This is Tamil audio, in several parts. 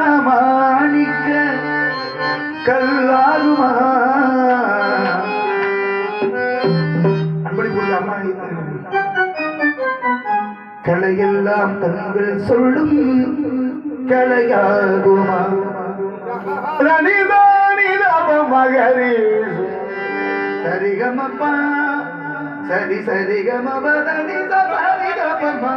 கல்லல்லாமாணிக்க கல்லாருமா? கலையெல்லாம் தங்கள் சொல்லும் கலையாகுமா? மகரி சரிகமப்பா சரி சரிகமபதனி தபரிகமா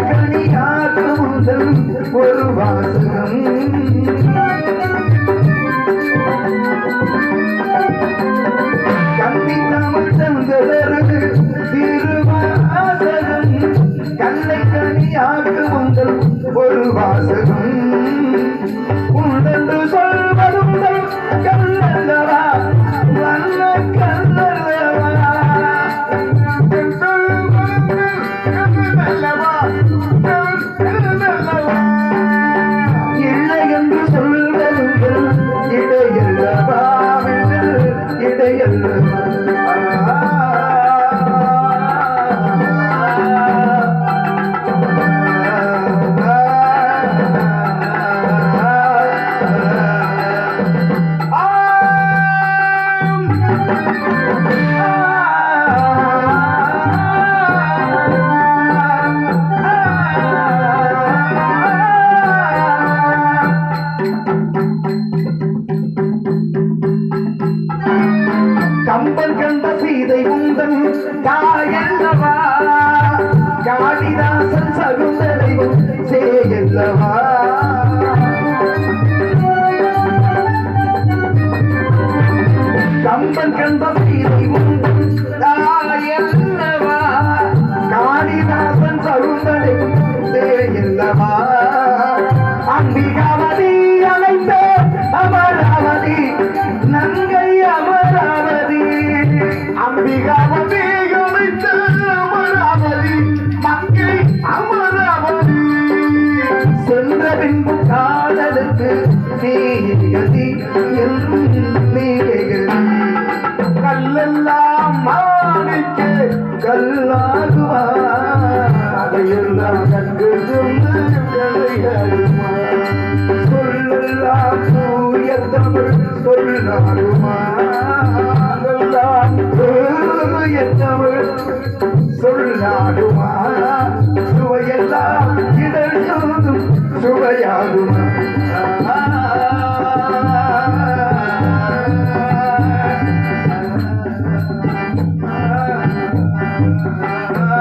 கனி காக்கும் ஒரு வா தாயல்லவா காளிதாசன் சகுந்தரையும் செய்யல்லவா பெண் காதலுக்கு நீதி என்றும் கல்லெல்லாம் மாணிக்கு கல்லாகுவார். அதையெல்லாம் கண்டு என்னவள் சொல்லாடுமா சுவையெல்லாம் இதழ் சொந்தும் சுவையாகுமா? Ah